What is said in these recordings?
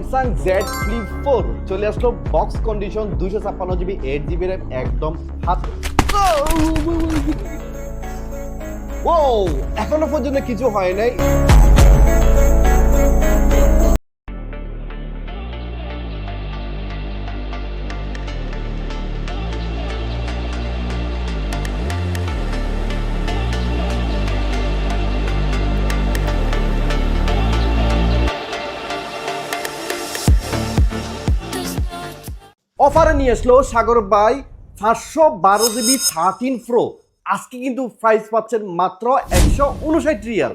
Samsung Z flip four চলে আসলো box condition দুশো ছাপ্পান্ন জিবি এইট জিবি র্যাম একদম হাত। ও এখনও পর্যন্ত কিছু হয় নাই। অফারে নিয়ে আসলো সাগর বাই পাঁচশো বারো জিবি থার্টিন প্রো আজকে কিন্তু প্রাইস পাচ্ছেন মাত্র একশো উনষাট রিয়াল।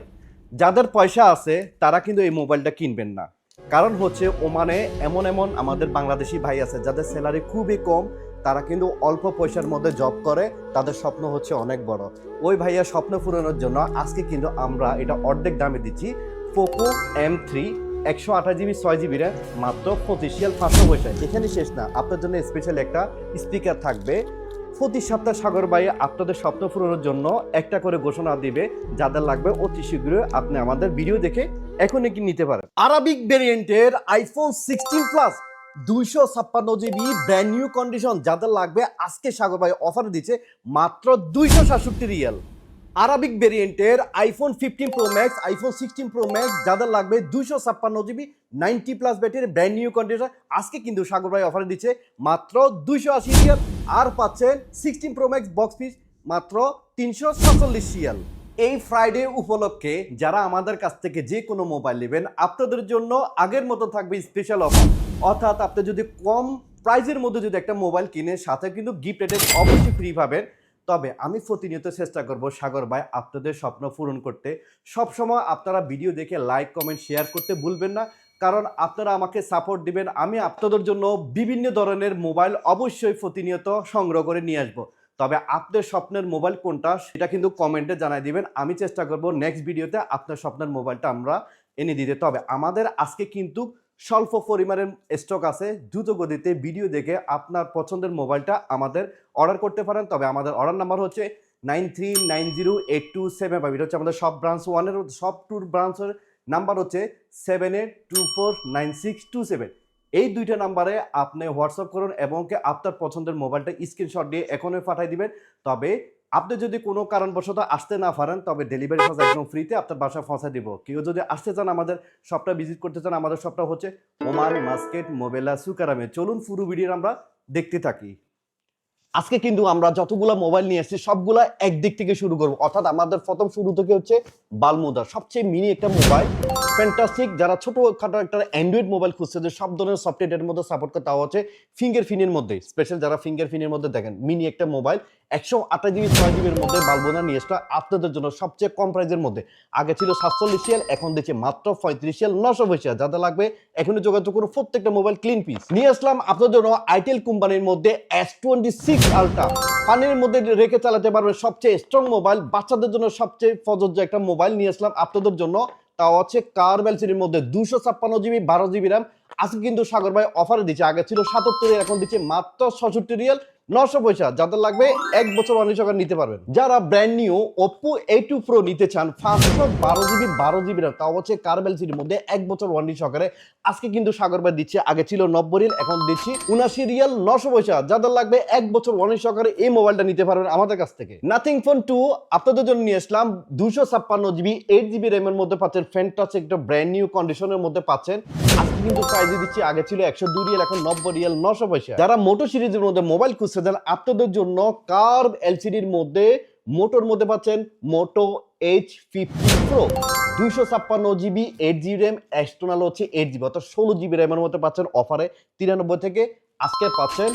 যাদের পয়সা আছে, তারা কিন্তু এই মোবাইলটা কিনবেন না। কারণ হচ্ছে ওমানে এমন এমন আমাদের বাংলাদেশি ভাই আছে, যাদের স্যালারি খুবই কম, তারা কিন্তু অল্প পয়সার মধ্যে জব করে, তাদের স্বপ্ন হচ্ছে অনেক বড়। ওই ভাইয়া স্বপ্ন পূরণের জন্য আজকে কিন্তু আমরা এটা অর্ধেক দামে দিচ্ছি পোকো এম থ্রি একশো আঠাশ জিবি, ছয় জিবি র্যাম, মাত্র পঁচিশিয়াল পাঁচশো পয়সায়। এখানে শেষ না, আপনার জন্য স্পেশাল একটা স্পিকার থাকবে। প্রতি সপ্তাহ সাগর বাই আপনাদের স্বপ্ন পূরণের জন্য একটা করে ঘোষণা দিবে যাদের লাগবে অতি শীঘ্রই আপনি আমাদের ভিডিও দেখে এখনই কি নিতে পারেন। আরাবিক ভেরিয়েন্টের আইফোন সিক্সটিন প্লাস দুইশো ছাপ্পান্ন জিবি ব্র্যান্ড নিউ কন্ডিশন যাদের লাগবে আজকে সাগর ভাই অফার দিচ্ছে, মাত্র দুইশো সাতষট্টি রিয়াল। আরাবিক ভেরিয়েন্টের iPhone fifteen pro max iPhone sixteen pro max যাদের লাগবে দুশো ছাপ্পান্ন GB ninety plus battery brand new condition আজকে কিন্তু সাগর ভাই অফার দিচ্ছে মাত্র দুইশো আশি রিয়াল আর পাচ্ছেন sixteen pro max box piece মাত্র তিনশো সাতচল্লিশ রিয়াল এই ফ্রাইডে উপলক্ষে যারা আমাদের কাছ থেকে যে কোনো মোবাইল নেবেন, আপনাদের জন্য আগের মতো থাকবে স্পেশাল অফার অর্থাৎ আপনি যদি কম প্রাইজের মধ্যে যদি একটা মোবাইল কিনে সাথে কিন্তু গিফট রেটেড অবশ্যই ফ্রি পাবেন। তবে আমি প্রতিনিয়ত চেষ্টা করব সাগর ভাই আপনাদের স্বপ্ন পূরণ করতে। সবসময় আপনারা ভিডিও দেখে লাইক কমেন্ট শেয়ার করতে ভুলবেন না। কারণ আপনারা আমাকে সাপোর্ট দিবেন, আমি আপনাদের জন্য বিভিন্ন ধরনের মোবাইল অবশ্যই প্রতিনিয়ত সংগ্রহ করে নিয়ে আসব। তবে আপনার স্বপ্নের মোবাইল কোনটা সেটা কিন্তু কমেন্টে জানাই দিবেন। আমি চেষ্টা করব নেক্সট ভিডিওতে আপনার স্বপ্নের মোবাইলটা আমরা এনে দিতে। তবে আমাদের আজকে কিন্তু স্বল্প পরিমাণের স্টক আছে, দ্রুত গতিতে ভিডিও দেখে আপনার পছন্দের মোবাইলটা আমাদের অর্ডার করতে পারেন। তবে আমাদের অর্ডার নাম্বার হচ্ছে nine three nine zero eight two seven five এটা হচ্ছে আমাদের সব ব্রাঞ্চ ওয়ানের সব টুর ব্রাঞ্চের নাম্বার হচ্ছে seven eight two four nine six two seven এই দুইটা নাম্বারে আপনি হোয়াটসঅ্যাপ করুন এবং আপনার পছন্দের মোবাইলটা স্ক্রিনশট দিয়ে এখনই পাঠিয়ে দিবেন। তবে আপনি যদি কোনো কারণবশত আসতে না পারেন, তবে ডেলিভারি চার্জ একদম ফ্রিতে আপনার বাসায় পৌঁছে দিব। কেউ যদি আসতে চান আমাদের শপটা ভিজিট করতে চান, আমাদের শপটা হচ্ছে ওমান মার্কেট মোবেলা সুকারামে। চলুন পুরো ভিডিও আমরা দেখতে থাকি। আজকে কিন্তু আমরা যতগুলো মোবাইল নিয়ে এসেছি, সবগুলা একদিক থেকে শুরু করব। অর্থাৎ আমাদের প্রথম শুরু থেকে হচ্ছে বালমুদা। সবচেয়ে মিনি একটা মোবাইল। ফ্যান্টাস্টিক যারা ছোট খাটো একটা অ্যান্ড্রয়েড মোবাইল খুঁজছে, যে সব ধরনের সফটওয়্যারের মধ্যে সাপোর্ট করে তাও হচ্ছে ফিঙ্গার ফিনের মধ্যে। স্পেশাল যারা ফিঙ্গার ফিনের মধ্যে দেখেন মিনি একটা মোবাইল। একশো আঠাশ জিবি ছয় জিবির মধ্যে বালবোনা নিয়ে এসটা আপনাদের জন্য সবচেয়ে কম প্রাইজের মধ্যে। আগে ছিল সাতচল্লিশ সিয়াল এখন দিচ্ছে মাত্র পঁয়ত্রিশ সিয়াল নশো পয়সা যাদের লাগবে, এখনই যোগাযোগ করুন প্রত্যেকটা মোবাইল ক্লিন পিস নিয়ে আসলাম আপনাদের জন্য আইটেল কোম্পানির মধ্যে এস টোয়েন্টি সিক্স আলট্রা পানির মধ্যে রেখে চালাতে পারবে সবচেয়ে স্ট্রং মোবাইল, বাচ্চাদের জন্য সবচেয়ে প্রযোজ্য একটা মোবাইল নিয়ে আসলাম আপনাদের জন্য। তাও হচ্ছে কার সিরির মধ্যে দুশো ছাপ্পান্ন জিবি, বারো জিবি র্যাম আজকে কিন্তু সাগর ভাই অফারে দিচ্ছে, আগে ছিল সাতাত্তর এখন দিচ্ছে মাত্র ছষট্টি রিয়াল। নশো পয়সা, যাদের লাগবে এক বছর অনেক সকার নিতে পারবেন। যারা brand new Oppo A two pro নিতে চান, পাঁচশো বারো জিবি বারো জিবি র্যাম তাও হচ্ছে কারবেল সিটির মধ্যে এক বছর ওয়ারেন্টি সহকারে। আজকে কিন্তু সাগর ভাই দিচ্ছে, আগে ছিল নব্বই রিয়াল এখন দিচ্ছি উনাশি রিয়াল নশো পয়সা। যাদের লাগবে এক বছর ওয়ারেন্টি সহকারে এই মোবাইলটা নিতে পারবেন আমাদের কাছ থেকে। নাথিং ফোন টু আপনাদের জন্য নিয়ে আসলাম দুশো ছাপ্পান্ন জিবি এইট জিবি র্যামের মধ্যে পাচ্ছেন ফ্যান্টাসিক একটা ব্র্যান্ড নিউ কন্ডিশনের মধ্যে পাচ্ছেন। আজকে কিন্তু প্রাইজে দিচ্ছি, আগে ছিল একশো দুই রিয়াল এখন নব্বই রিয়াল নশো পয়সা। যারা মোটো সিরিজের মধ্যে মোবাইল খুঁজতে চান আপনাদের জন্য কার্ভ এলসিডির মধ্যে মোটোর মধ্যে পাচ্ছেন মোটো এইচ ফিফটি প্রো। দুইশো ছাপ্পান্ন GB eight GB RAM external হচ্ছে এইট জিবি অর্থাৎ ষোলো জিবি র্যামের মধ্যে পাচ্ছেন অফারে তিরানব্বই থেকে আজকে পাচ্ছেন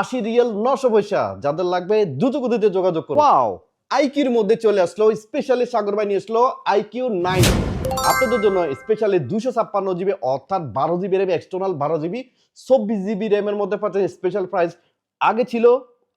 আশি রিয়েল নশো পয়সা। যাদের লাগবে দ্রুত গতিতে যোগাযোগ করুন। ওয়াও আইকিউর মধ্যে চলে আসলো স্পেশালি সাগর ভাই নিয়ে আসলো আইকিউ নাইন। আপনাদের জন্য স্পেশালি দুশো ছাপ্পান্ন জিবি অর্থাৎ বারো জিবি র্যাম এক্সটার্নাল বারো জিবি চব্বিশ জিবি র্যামের মধ্যে পাচ্ছেন স্পেশাল প্রাইস আগে ছিল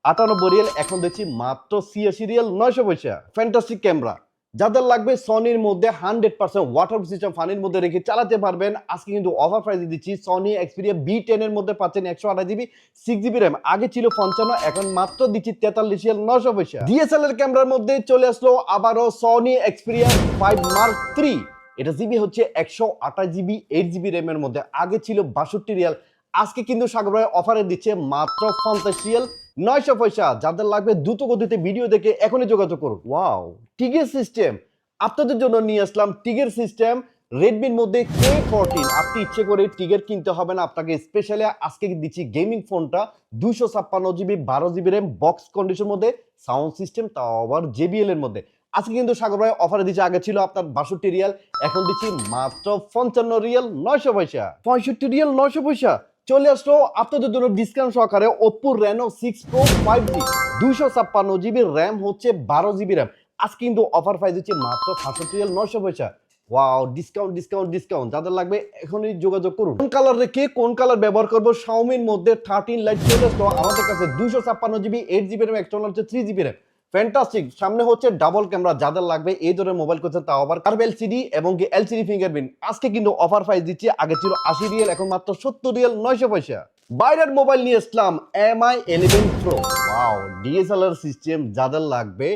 আটানব্বই রিয়েল, এখন দেখছি মাত্র ছিয়াশি রিয়েল, নয়শো পয়সা। ফ্যান্টাস্টিক ক্যামেরা যাদের লাগবে সনির মধ্যে হান্ড্রেড পার্সেন্ট ওয়াটার সিস্টেম ফানির মধ্যে রেখে চালাতে পারবেন। আজকে কিন্তু অফার প্রাইস দিচ্ছি সনি এক্সপিরিয়া বি টেনের মধ্যে পাচ্ছেন একশো আঠাশ জিবি সিক্স জিবি র্যাম আগে ছিল পঞ্চান্ন, এখন মাত্র দিচ্ছি তেতাল্লিশ রিয়াল নশো পয়সা। ডিএসএলআর ক্যামেরার মধ্যে চলে আসলো আবারও Sony Xperia five mark three এটা জিবি হচ্ছে একশো আঠাশ জিবি এইট জিবি র্যামের মধ্যে। আগে ছিল বাষট্টি রিয়াল আজকে কিন্তু সাগর ভাই অফারে দিচ্ছে মাত্র পঞ্চাশ রিয়াল, নয়শো পয়সা। যাদের লাগবে দ্রুত গতিতে ভিডিও দেখে এখনই যোগাযোগ করুন। ওয়াও টিগের সিস্টেম আপনাদের জন্য নিয়ে আসলাম টিগের সিস্টেম রেডমির মধ্যে কে ফোরটিন আপনি ইচ্ছে করে টিগের কিনতে হবে না। আপনাকে স্পেশালি আজকে দিচ্ছি গেমিং ফোনটা দুশো ছাপ্পান্ন জিবি বারো জিবি র্যাম বক্স কন্ডিশন মধ্যে সাউন্ড সিস্টেম তাও আবার জেবিএল এর মধ্যে। আজকে কিন্তু সাগর ভাই অফারে দিচ্ছে, আগে ছিল আপনার বাষট্টি রিয়াল, এখন দিচ্ছি মাত্র পঞ্চান্ন রিয়াল, নয়শো পয়সা। পঁয়ষট্টি রিয়াল, নয়শো পয়সা। চলে আসলো আপনাদের জন্য ডিসকাউন্ট সহকারে Oppo Reno six pro five G দুইশো ছাপ্পান্ন জিবি র্যাম হচ্ছে বারো জিবি র্যাম আজকে কিন্তু অফার প্রাইস হচ্ছে মাত্র রিয়াল নয়শো পয়সা। ওয়াও ডিসকাউন্ট ডিসকাউন্ট ডিসকাউন্ট যাদের লাগবে এখনই যোগাযোগ করুন। কোন কালার রেখে কোন কালার ব্যবহার করব শাওমির মধ্যে থার্টিন লাইট চলে আসলো। আমাদের কাছে দুইশো ছাপ্পান্ন GB eight GB RAM external হচ্ছে থ্রি জিবি র্যাম ফ্যান্টাস্টিক সামনে হচ্ছে ডাবল ক্যামেরা যাদের লাগবে এই ধরনের মোবাইল করছে তাও আবার কার্ভ এলসিডি এবং কি এলসিডি ফিঙ্গারপ্রিন্ট আজকে কিন্তু অফার প্রাইস দিচ্ছে, আগে ছিল আশি রিয়েল, এখন মাত্র সত্তর রিয়েল নয়শো পয়সা। বাইরের মোবাইল নিয়ে আসলাম Mi eleven pro wow DSLR system যাদের লাগবে,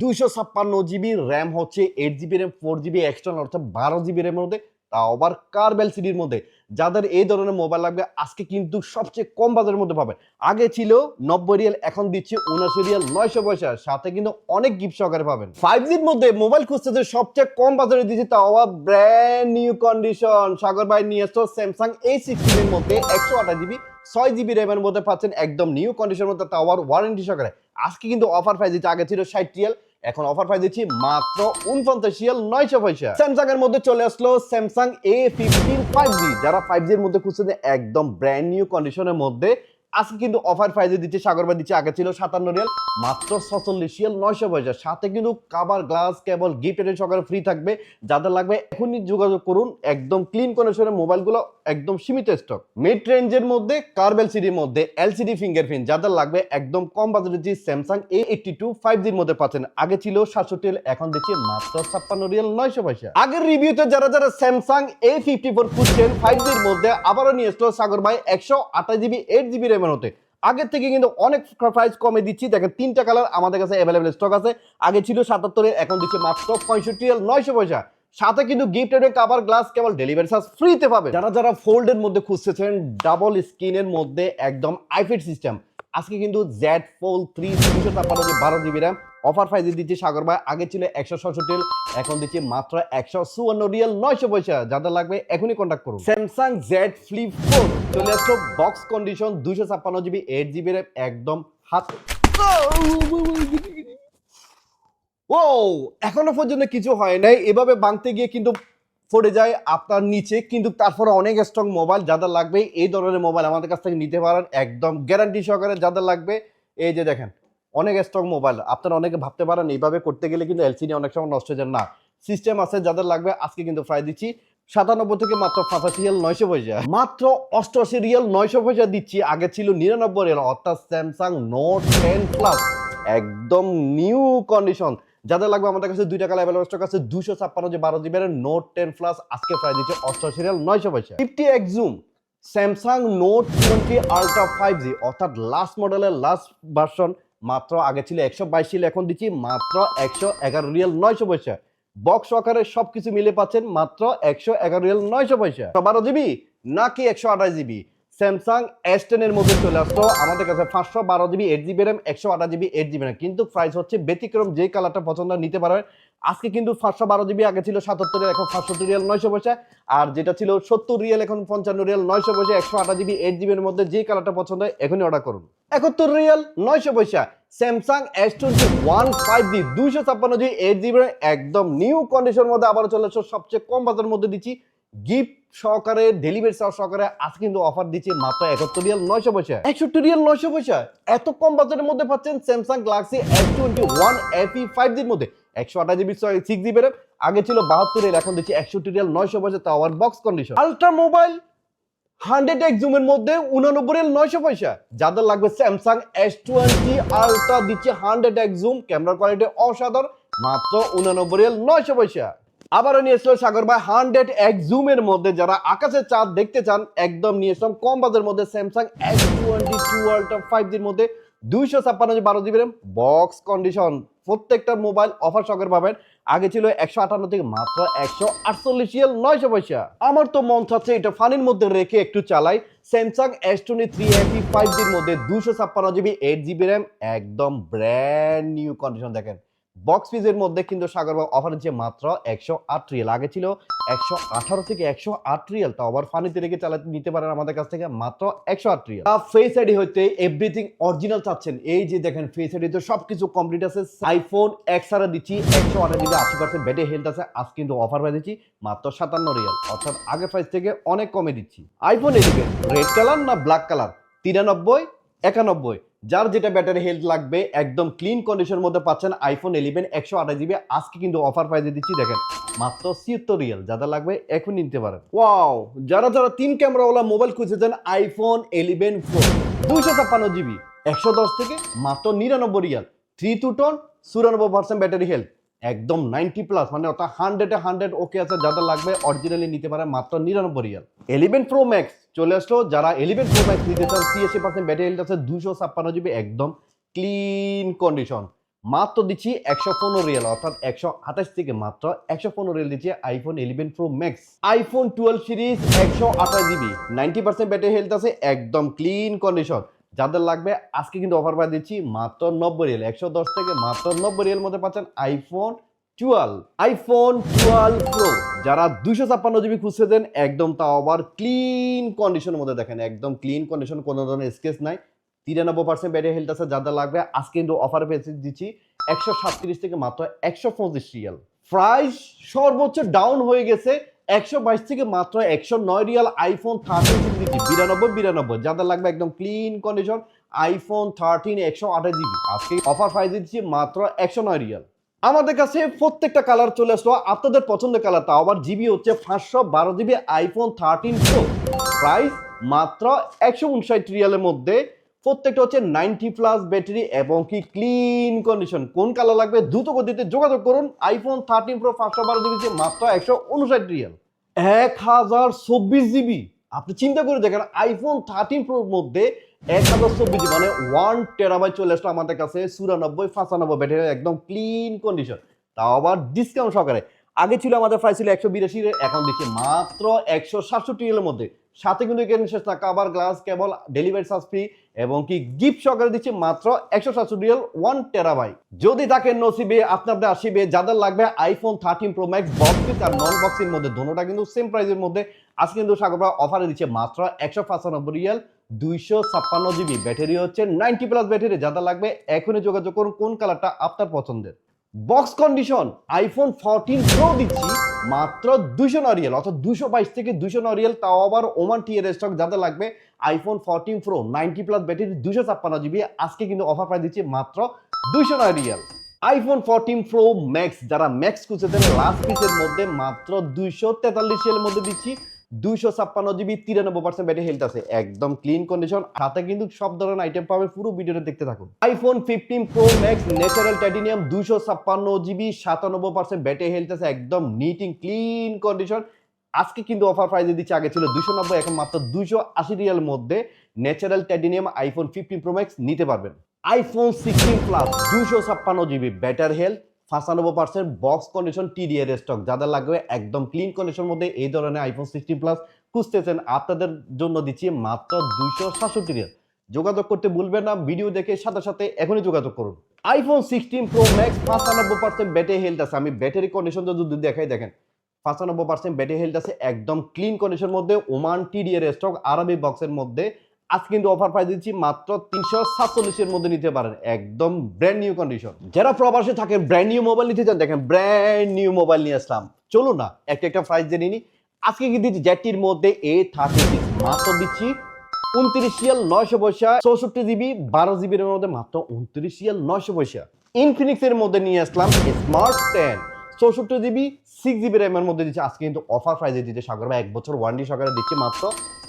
দুইশো ছাপ্পান্ন জিবি র্যাম হচ্ছে eight GB RAM four GB external অর্থাৎ বারো জিবি র্যামের মধ্যে তাও আবার কার্ভ এলসিডির মধ্যে। যাদের এই ধরনের মোবাইল লাগবে, আজকে কিন্তু সবচেয়ে কম বাজারের মধ্যে পাবেন। আগে ছিল নব্বই রিয়াল, এখন দিচ্ছে উনাশি রিয়াল, নয়শো পয়সা। সাথে কিন্তু অনেক গিফট সহকারে পাবেন। ফাইভ জির মধ্যে মোবাইল খুঁজতে সবচেয়ে কম বাজারে দিচ্ছে তাও আবার ব্র্যান্ড নিউ কন্ডিশন সাগর ভাই নিয়ে আসতো স্যামসাং এ সিক্সটিনের মধ্যে একশো আঠাশ জিবি ছয় জিবি র্যামের মধ্যে পাচ্ছেন একদম নিউ কন্ডিশনের মধ্যে, তাও আবার ওয়ারেন্টি সহকারে। আজকে কিন্তু অফার প্রাইস দিচ্ছে, আগে ছিল ষাট রিয়াল এখন অফার পাই দিচ্ছি মাত্র উনপঞ্চাশ রিয়াল নয়শো পয়সা। স্যামসাং এর মধ্যে চলে আসলো Samsung A fifteen five G যারা ফাইভ জির মধ্যে খুঁজছে একদম ব্র্যান্ড নিউ কন্ডিশনের মধ্যে আজকে কিন্তু অফার প্রাইজে দিচ্ছে সাগর ভাই দিচ্ছে, আগে ছিল সাতান্ন রিয়াল মাত্র ছচল্লিশ রিয়াল নয়শো পয়সা। সাথে কিন্তু কাবার গ্লাস কেবল গিফট এর সহকারে ফ্রি থাকবে। যাদের লাগবে, এখনই যোগাযোগ করুন। একদম ক্লিন কন্ডিশনের মোবাইলগুলো একদম সীমিত স্টক মিড রেঞ্জের মধ্যে কার্বেল সিডির মধ্যে এলসিডি ফিঙ্গারপ্রিন্ট যাদের লাগবে, একদম কম বাজারে যে Samsung A eighty two five জির মধ্যে পাচ্ছেন, আগে ছিল সাতষট্টি রিয়াল এখন দিচ্ছে মাত্র ছাপ্পান্ন রিয়াল নয়শো পয়সা। আগের রিভিউতে যারা যারা স্যামসাং এ ফিফটি ফোর খুঁজছেন ফাইভ জির মধ্যে আবারও নিয়ে আসলো সাগর ভাই, একশো আঠাশ জিবি এইট জিবি র্যামের হতে আগের থেকে কিন্তু অনেক প্রাইস কমে দিচ্ছি। দেখেন, তিনটা কালার আমাদের কাছে অ্যাভেলেবেল স্টক আছে। আগে ছিল সাতাত্তরে, এখন দিচ্ছে মাত্র পঁয়ষট্টি নয়শো পয়সা। সাথে কিন্তু gifted cover glass cable delivery charge ফ্রিতে পাবে যারা যারা ফোল্ডের মধ্যে খুঁজতেছেন ডাবল স্ক্রিনের মধ্যে একদম আইফিট সিস্টেম আজকে কিন্তু জেড ফোল থ্রি তিনশো ছাপ্পান্ন বারো জিবি র্যাম অফার প্রাইস দিচ্ছি সাগর ভাই, আগে ছিল একশো ছষট্টি, এখন দিচ্ছি মাত্র একশো চুয়ান্ন রিয়াল নয়শো পয়সা। যাদের লাগবে এখনই কন্ট্যাক্ট করুন। স্যামসাং জেড ফ্লিপ ফোর চলে আসলো বক্স কন্ডিশন দুইশো ছাপ্পান্ন জিবি এইট জিবি র্যাম একদম হাত ও এখনও পর্যন্ত কিছু হয় নাই। এভাবে বাঁধতে গিয়ে কিন্তু পড়ে যায় আপনার নিচে, কিন্তু তারপরে অনেক স্ট্রং মোবাইল যাদের লাগবে, এই ধরনের মোবাইল আমাদের কাছ থেকে নিতে পারেন। একদম গ্যারান্টি সহকারে যাদের লাগবে, এই যে দেখেন, অনেক স্ট্রং মোবাইল আপনারা অনেকে ভাবতে পারেন, এইভাবে করতে গেলে কিন্তু এলসিডি অনেক সময় নষ্ট হয়ে যায়। না সিস্টেম আছে, যাদের লাগবে, আজকে কিন্তু প্রায় দিচ্ছি। সাতানব্বই থেকে মাত্র পঁচাশি রিয়াল নয়শো পয়সা। মাত্র অষ্টআশি রিয়াল নয়শো পয়সা দিচ্ছি। আগে ছিল নিরানব্বই রিয়াল অর্থাৎ স্যামসাং নোট টেন প্লাস একদম নিউ কন্ডিশন যাদের লাগবে আমাদের কাছে দুইটা কালার অ্যাভেলেবল স্টক আছে দুশো ছাপ্পান্ন যে বারো জিবি নোট টেন প্লাস আজকে প্রায় দিচ্ছে অষ্টআশি রিয়াল নয়শো পয়সা। Fifty zoom Samsung Note twenty ultra five G অর্থাৎ লাস্ট মডেলের লাস্ট ভার্সন মাত্র আগে ছিল একশো বাইশ ছিল এখন দিচ্ছি মাত্র একশো এগারো রিয়াল নয়শো পয়সা। বক্স আকারে সবকিছু মিলে পাচ্ছেন মাত্র একশো এগারো রিয়াল নয়শো পয়সা। বারো জিবি নাকি একশো আঠাশ জিবি? স্যামসাং এস টেন এর মধ্যে চলে আসলো। আমাদের কাছে পাঁচশো বারো জিবি এইট জিবি র্যাম একশো আঠাশ জিবি এইট জিবি র্যাম কিন্তু প্রাইস হচ্ছে ব্যতিক্রম, যে কালারটা পছন্দ নিতে পারবেন আজকে কিন্তু পাঁচশো বারো জিবি, আগে ছিল সাতাত্তর এখন পাঁচশো রিয়াল নয়শো পয়সা। আর যেটা ছিল সত্তর রিয়াল এখন পঞ্চান্ন রিয়াল নয়শো পয়সা, একশো আঠাশ জিবি এইট জিবির মধ্যে যে কালারটা পছন্দ হয়, এখনই অর্ডার করুন। একাত্তর রিয়াল নয়শো পয়সা। Samsung S twenty one five G দুইশো ছাপ্পান্ন জি এইট জিবি একদম নিউ কন্ডিশনের মধ্যে আবারও চলে আসছে সবচেয়ে কম বাজারের মধ্যে দিচ্ছি গিফট সহকারে ডেলিভারি চার্জ সহকারে আজ কিন্তু অফার দিচ্ছি মাত্র একাত্তর রিয়াল নয়শো পয়সা একষট্টি রিয়াল নয়শো পয়সা এত কম বাজারের মধ্যে পাচ্ছেন Samsung Galaxy S twenty one FE five জির মধ্যে। একশো আঠাশ জিবি সিক্স জিবি র্যাম আগে ছিল বাহাত্তর রিয়াল, এখন দিচ্ছি একষট্টি রিয়াল নয়শো পয়সা তাও box condition ultra mobile hundred X জুমের মধ্যে উনানব্বই রিয়াল নয়শো পয়সা যাদের লাগবে স্যামসাং এস টোয়েন্টি আলট্রা দিচ্ছে hundred X zoom camera quality অসাধারণ, মাত্র উনানব্বই রিয়াল নয়শো পয়সা আবারও নিয়ে এসলো সাগর ভাই হান্ড্রেড এক জুমের মধ্যে। যারা আকাশের চাঁদ দেখতে চান, একদম নিয়ে এসলাম কম বাজারের মধ্যে Samsung S twenty two ultra five জির মধ্যে দুইশো ছাপ্পান্ন বারো জিবি র্যাম বক্স কন্ডিশন প্রত্যেকটা মোবাইল অফার সকের পাবেন আগে ছিল একশো আটান্ন থেকে মাত্র একশো আটচল্লিশ নয়শো পয়সা। আমার তো মন চাচ্ছে এটা ফানির মধ্যে রেখে একটু চালাই। Samsung S twenty three FE five জির মধ্যে দুশো ছাপ্পান্ন জিবি এইট জিবি র্যাম একদম ব্র্যান্ড নিউ কন্ডিশন দেখেন। বক্স ফিজের মধ্যে কিন্তু সাগরবাগ অফার হচ্ছে মাত্র একশো আট রিয়াল। আগে ছিল একশো আঠারো থেকে একশো আট রিয়াল। তা আবার ফানিতে রেখে চালাতে নিতে পারেন আমাদের কাছ থেকে মাত্র একশো আট রিয়াল। ফেস আইডি হইতে এভরিথিং অরিজিনাল চাচ্ছেন। এই যে দেখেন ফেস আইডি তো সবকিছু কমপ্লিট আছে। আইফোন আর দিচ্ছি, একশো আঠাশ জিবি আশি পার্সেন্ট ব্যাটারি হেলথ আছে। আজ কিন্তু অফার পাই দিচ্ছি মাত্র সাতান্ন রিয়াল। অর্থাৎ আগের প্রাইস থেকে অনেক কমে দিচ্ছি। আইফোন এদিকে রেড কালার না ব্ল্যাক কালার তিরানব্বই, একানব্বই। যার যেটা ব্যাটারি হেলথ লাগবে একদম ক্লিন কন্ডিশনের মধ্যে পাচ্ছেন আইফোন ইলেভেন একশো আঠাশ জিবি আজকে কিন্তু অফার প্রাইজে দিচ্ছি দেখেন মাত্র ছিয়াত্তর রিয়াল। যাদের লাগবে এখন নিতে পারেন। ওয়াও যারা যারা তিন ক্যামেরাওয়ালা মোবাইল খুঁজেছেন আইফোন ইলেভেন ফোর দুইশো ছাপ্পান্ন জিবি একশো দশ থেকে মাত্র নিরানব্বই রিয়াল। থ্রি টু টন চুরানব্বই পার্সেন্ট ব্যাটারি হেলথ একদম নাইনটি প্লাস মানে অর্থাৎ হান্ড্রেডে হান্ড্রেড ওকে আছে, যাদের লাগবে অরিজিনালি নিতে পারে মাত্র নিরানব্বই রিয়াল। এলিভেন প্রো ম্যাক্স চলে আসলো, যারা এলিভেন প্রো ম্যাক্স নিতে চান সিএসি পার্সেন্ট ব্যাটারি হেলথ আছে দুশো ছাপ্পান্ন জিবি একদম ক্লিন কন্ডিশন মাত্র দিচ্ছি একশো পনেরো রিয়াল, অর্থাৎ একশো আঠাশ থেকে মাত্র একশো পনেরো রিয়াল দিচ্ছি iPhone eleven pro max iPhone twelve series একশো আঠাশ GB ninety percent battery health আছে, একদম ক্লিন কন্ডিশন যাদের লাগবে, আজকে কিন্তু অফার পাই দিচ্ছি মাত্র নব্বই রিয়াল। একশো দশ থেকে মাত্র নব্বই রিয়াল মধ্যে পাচ্ছেন iPhone twelve iPhone twelve pro যারা দুইশো ছাপ্পান্ন জিবি খুঁজছেন একদম তাও আবার ক্লিন কন্ডিশনের মধ্যে দেখেন, একদম ক্লিন কন্ডিশন কোনো ধরনের স্কেচ নাই। তিরানব্বই পার্সেন্ট ব্যাটারি হেলথ আছে, যাদের লাগবে, আজকে কিন্তু অফার পেয়েছে, দিচ্ছি একশো সাতত্রিশ থেকে মাত্র একশো পঁচিশ রিয়াল। প্রাইস সর্বোচ্চ ডাউন হয়ে গেছে একশো বাইশ থেকে মাত্র একশো নয় রিয়াল আইফোন থার্টিন বিরানব্বই বিরানব্বই। যাদের লাগবে একদম ক্লিন কন্ডিশন আইফোন থার্টিন একশো আঠাশ জিবি আজকে অফার প্রাইস দিচ্ছি মাত্র একশো নয় রিয়াল। আমাদের কাছে প্রত্যেকটা কালার চলে আসলো। আপনাদের পছন্দের কালার তাও আবার জিবি হচ্ছে পাঁচশো বারো GB iPhone thirteen pro price মাত্র একশো উনষাট রিয়ালের মধ্যে প্রত্যেকটা হচ্ছে নাইনটি প্লাস ব্যাটারি এবং কি ক্লিন কন্ডিশন। কোন কালার লাগবে? দ্রুত গতিতে যোগাযোগ করুন। আইফোন থার্টিন প্রো পাঁচশো বারো জিবি মাত্র একশো উনষাট রিয়াল। এক হাজার চব্বিশ জিবি আপনি চিন্তা করে দেখেন আইফোন থার্টিন প্রোর মধ্যে এক হাজার চব্বিশ মানে ওয়ান টেরাবাইট চলে আসলো আমাদের কাছে চুরানব্বই, পাঁচানব্বই ব্যাটারি একদম ক্লিন কন্ডিশন তাও আবার ডিসকাউন্ট সহকারে। আগে ছিল আমাদের প্রাইস ছিল একশো বিরাশি, এখন দিচ্ছে মাত্র একশো সাতষট্টি রিয়ালের মধ্যে। সাথে কিন্তু এখানে শেষ না cover glass cable delivery charge free এবং কি গিফট সহকারে দিচ্ছে মাত্র একশো সাতষট্টি রিয়াল ওয়ান টেরাবাই যদি তাকে নসিবে আপনাদের আসিবে, যাদের লাগবে iPhone thirteen pro max box আর নন বক্সের মধ্যে, দোনোটা কিন্তু সেম প্রাইসের মধ্যে। আজকে কিন্তু সাগরবা অফারে দিচ্ছে মাত্র একশো পঁচানব্বই রিয়াল দুইশো ছাপ্পান্ন জিবি ব্যাটারি হচ্ছে নাইনটি প্লাস ব্যাটারি যাদের লাগবে, এখনই যোগাযোগ করুন, কোন কালারটা আপনার পছন্দের। Box condition iPhone fourteen pro দিচ্ছি। মাত্র দুশো নরিয়াল, অর্থাৎ দুশো বাইশ থেকে দুশো নরিয়াল, তাও আবার ওমান টিয়ার স্টক যাতে লাগবে iPhone fourteen pro ninety plus battery দুশো ছাপ্পান্ন জিবি আজকে কিন্তু অফার প্রায় দিচ্ছে মাত্র দুশো নরিয়াল। আইফোন ফোরটিন প্রো ম্যাক্স যারা ম্যাক্স খুঁজেছেন লাস্ট পিসের মধ্যে মাত্র দুইশো তেতাল্লিশ এর মধ্যে দিচ্ছি। দুইশো ছাপ্পান্ন জিবি তিরানব্বই পার্সেন্ট ব্যাটারি হেলথ আছে। একদম ক্লিন কন্ডিশন সাথে কিন্তু সব ধরনের আইটেম পাবে পুরো ভিডিওটা দেখতে থাকুন। IPhone fifteen pro max natural titanium দুইশো ছাপ্পান্ন জিবি সাতানব্বই পার্সেন্ট ব্যাটারি হেলথ আছে। একদম নিট ক্লিন কন্ডিশন আজকে কিন্তু অফার প্রাইজে দিচ্ছে। আগে ছিল দুশো নব্বই, এখন মাত্র দুইশো আশি রিয়ালের মধ্যে natural titanium iPhone fifteen pro max নিতে পারবেন। আইফোন সিক্সটিন প্লাস দুশো ছাপ্পান্ন জিবি ব্যাটার হেলথ পঁচানব্বই পার্সেন্ট বক্স কন্ডিশন টিডিএর স্টক যাদের লাগবে একদম ক্লিন কন্ডিশন মধ্যে এই ধরনের আইফোন সিক্সটিন প্লাস খুঁজতেছেন। আপনাদের জন্য দিচ্ছি মাত্র দুইশো সাতষট্টি রিয়াল। যোগাযোগ করতে ভুলবেন না ভিডিও দেখে সাথে সাথে এখনই যোগাযোগ করুন। আইফোন সিক্সটিন প্রো ম্যাক্স পঁচানব্বই পার্সেন্ট ব্যাটারি হেলথ আছে। আমি ব্যাটারি কন্ডিশন যদি দেখাই, দেখেন। পঁচানব্বই পার্সেন্ট ব্যাটারি হেলথ আছে। একদম ক্লিন কন্ডিশন মধ্যে ওমান টিডিএর স্টক আরবি বক্সের মধ্যে আজ কিন্তু অফার প্রাইস দিচ্ছি মাত্র তিনশো সাতচল্লিশের মধ্যে নিতে পারেন। একদম ব্র্যান্ড নিউ কন্ডিশন যারা প্রবাসে থাকে ব্র্যান্ড নিউ মোবাইল নিতে চান, দেখেন ব্র্যান্ড নিউ মোবাইল নিয়ে আসলাম। চলুন না, একটা একটা প্রাইস জেনে নিই। আজকে কি দিচ্ছি? জ্যাটির মধ্যে এ থার্টি সিক্স মাত্র দিচ্ছি উনত্রিশ সিয়াল নয়শো পয়সা, চৌষট্টি জিবি, বারো জিবির মধ্যে মাত্র উনত্রিশ সিয়াল নয়শো পয়সা। ইনফিনিক্সের মধ্যে নিয়ে আসলাম স্মার্ট টেন চৌষট্টি জিবি সিক্স জিবি র্যামের মধ্যে দিচ্ছে। আজকে কিন্তু অফার প্রাইজে দিচ্ছে সাগর এক বছর ওয়ারেন্টি সহকারে দিচ্ছে মাত্র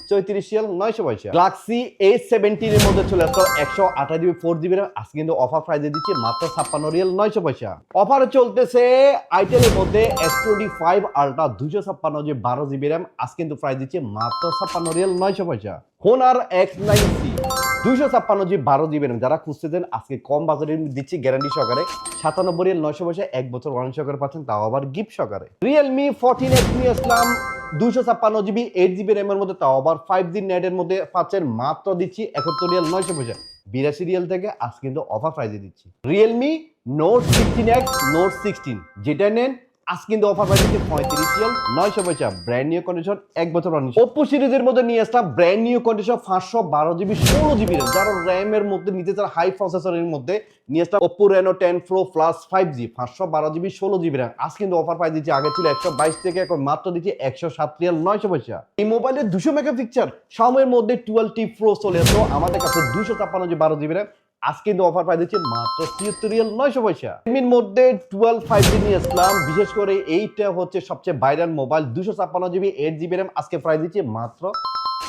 চৌত্রিশ সিয়াল নয়শো পয়সা গ্লাক্সি এ সেভেন্টিনের মধ্যে চলে আসতো একশো আঠাশ জিবি ফোর জিবি র্যাম আজকে কিন্তু অফার প্রাইজে দিচ্ছে মাত্র ছাপ্পান্ন রিয়াল নয়শো পয়সা অফার চলতেছে আইটেলের মধ্যে এস টোয়েন্টি ফাইভ আলট্রা দুশো ছাপ্পান্ন জিবি বারো জিবি র্যাম আজকে কিন্তু প্রাইস দিচ্ছে মাত্র ছাপ্পান্ন রিয়াল নয়শো পয়সা হোনার এক্স নাইন সি দুইশো ছাপ্পান্ন জি বারো জিবি র্যাম যারা খুঁজতেছেন, আজকে কম বাজারে দিচ্ছি গ্যারান্টি সহকারে সাতানব্বই রিয়াল নয়শো পয়সা এক বছর ওয়ারেন্টি সহকারে পাচ্ছেন, তাও আবার গিফট সহকারে। রিয়েলমি ফোরটিন এক্স নিয়ে আসলাম, দুইশো ছাপ্পান্ন জিবি এইট জিবি র্যামের মধ্যে, তাও আবার ফাইভ জি নেটের মধ্যে পাঁচের মাত্র দিচ্ছি একাত্তর রিয়াল নয়শো পয়সা বিরাশি রিয়াল থেকে আজ কিন্তু অফার প্রাইজে দিচ্ছি। Realme note sixteen X note sixteen যেটা নেন আজ কিন্তু অফার পাই পঁয়ত্রিশ রিয়াল নয়শো পয়সা ব্র্যান্ড নিউ কন্ডিশন এক বছর ওপো সিরিজের মধ্যে নিয়ে আসলাম ব্র্যান্ড নিউ কন্ডিশন পাঁচশো বারো জিবি ষোলো জিবি র্যাম যারা র্যামের মধ্যে নিতে চান হাই প্রসেসরের মধ্যে নিয়ে আসলাম Oppo Reno ten pro plus five G পাঁচশো বারো জিবি ষোলো জিবি র্যাম আজ কিন্তু অফার পাই দিচ্ছি আগে ছিল একশো বাইশ থেকে এখন মাত্র দিচ্ছি একশো সাত রিয়াল নয়শো পয়সা। এই মোবাইলের দুশো মেগা পিকচার সামের মধ্যে টুয়েলভ টি প্রো চলে আসলো। আমাদের কাছে দুশো ছাপ্পান্ন বারো জিবি র্যাম আজকে কিন্তু অফার পাই দিচ্ছি মাত্র ছিয়াত্তর নয়শো পয়সা। রেডমির মধ্যে টুয়েলভ ফাইভ জি নিয়ে আসলাম। বিশেষ করে এইটা হচ্ছে সবচেয়ে ভাইরাল মোবাইল দুশো ছাপ্পান্ন জিবি এইট জিবি র্যাম আজকে প্রাইস দিচ্ছি মাত্র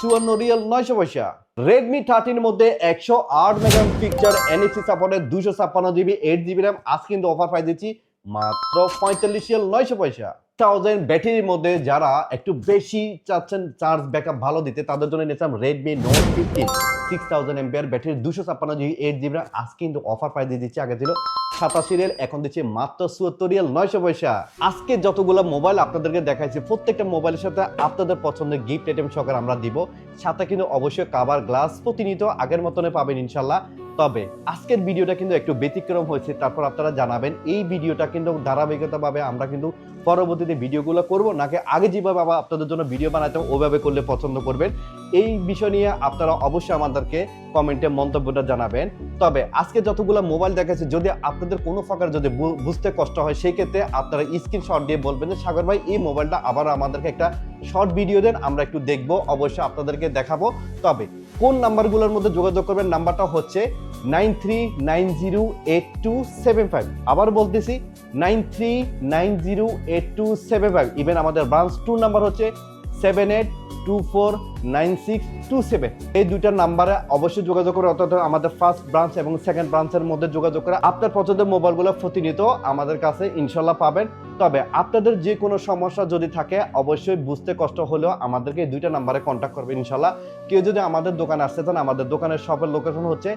চুয়ান্ন রিয়াল নয়শো পয়সা। রেডমি থার্টিন মধ্যে একশো আট মেগা পিকচার এনএফসি সাপোর্টের দুশো ছাপ্পান্ন জিবি এইট জিবি র্যাম আজ কিন্তু অফার প্রাইস দিচ্ছি মাত্র পঁয়তাল্লিশ রিয়াল নয়শো পয়সা। থাউজেন্ড ব্যাটারির মধ্যে যারা একটু বেশি চাচ্ছেন চার্জ ব্যাকআপ ভালো দিতে, তাদের জন্য নিয়েছিলাম Redmi note fifteen six thousand MPR battery দুশো ছাপ্পান্ন জিবি এইট জিবি আজ কিন্তু অফার প্রাইস দিয়ে দিচ্ছে, আগে ছিল সাতাশি রিয়াল এখন দিচ্ছে মাত্র চুয়াত্তর রিয়াল, নয়শো পয়সা। আজকে যতগুলো মোবাইল আপনাদেরকে দেখাইছি, প্রত্যেকটা মোবাইলের সাথে আপনাদের পছন্দের গিফট আইটেম সহকারে আমরা দিব। সাথে কিন্তু অবশ্যই কাবার গ্লাস প্রতিনিয়ত আগের মতনে পাবেন ইনশাল্লাহ। তবে আজকের ভিডিওটা কিন্তু একটু ব্যতিক্রম হয়েছে, তারপর আপনারা জানাবেন, এই ভিডিওটা কিন্তু ধারাবাহিকতাভাবে আমরা কিন্তু পরবর্তীতে ভিডিওগুলো করব, নাকি আগে যেভাবে আপনাদের জন্য ভিডিও বানাতাম ওভাবে করলে পছন্দ করবেন। এই বিষয় নিয়ে আপনারা অবশ্যই আমাদেরকে কমেন্টে মন্তব্যটা জানাবেন। তবে আজকে যতগুলো মোবাইল দেখাচ্ছে যদি আপনাদের কোনো প্রকার যদি বুঝতে কষ্ট হয়, সেই ক্ষেত্রে আপনারা স্ক্রিনশট দিয়ে বলবেন যে, সাগর ভাই, এই মোবাইলটা আবার আমাদেরকে একটা শর্ট ভিডিও দেন, আমরা একটু দেখব, অবশ্যই আপনাদেরকে দেখাবো। তবে কোন নাম্বারগুলোর মধ্যে যোগাযোগ করবেন, নাম্বারটা হচ্ছে nine three nine zero eight two seven five আবার বলতেছি nine three nine zero eight two seven five even আমাদের ব্রাঞ্চ টু নাম্বার হচ্ছে seven eight two four nine six two seven এই দুইটা নাম্বারে অবশ্যই যোগাযোগ করে, অর্থাৎ আমাদের ফার্স্ট ব্রাঞ্চ এবং সেকেন্ড ব্রাঞ্চের মধ্যে যোগাযোগ করে আপনার পছন্দের মোবাইলগুলো প্রতিনিয়ত আমাদের কাছে ইনশাল্লাহ পাবেন। তবে আপনাদের যে কোনো সমস্যা যদি থাকে, অবশ্যই বুঝতে কষ্ট হলেও আমাদেরকে এই দুইটা নাম্বারে কন্ট্যাক্ট করবেন ইনশাল্লাহ কেউ যদি আমাদের দোকানে আসতে চান, আমাদের দোকানের শপের লোকেশন হচ্ছে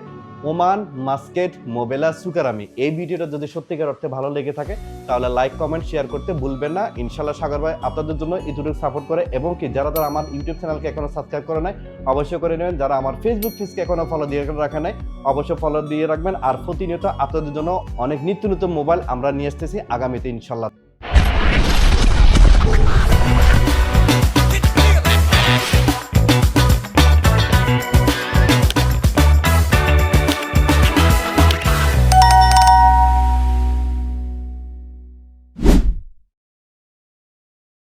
ওমান, মাস্কেট, মোবেলা, সুকারামি। এই ভিডিওটা যদি সত্যিকার অর্থে ভালো লেগে থাকে, তাহলে লাইক কমেন্ট শেয়ার করতে ভুলবেন না। ইনশাল্লাহ সাগর ভাই আপনাদের জন্য ইউটিউব সাপোর্ট করে, এবং কি যারা যারা আমার ইউটিউব চ্যানেলকে এখনও সাবস্ক্রাইব করে নাই, অবশ্যই করে নেবেন। যারা আমার ফেসবুক পেজকে এখনও ফলো দিয়ে রাখা নাই, অবশ্যই ফলো দিয়ে রাখবেন। আর প্রতিনিয়ত আপনাদের জন্য অনেক নিত্য নতুন মোবাইল আমরা নিয়ে আসতেছি আগামীতে ইনশাল্লাহ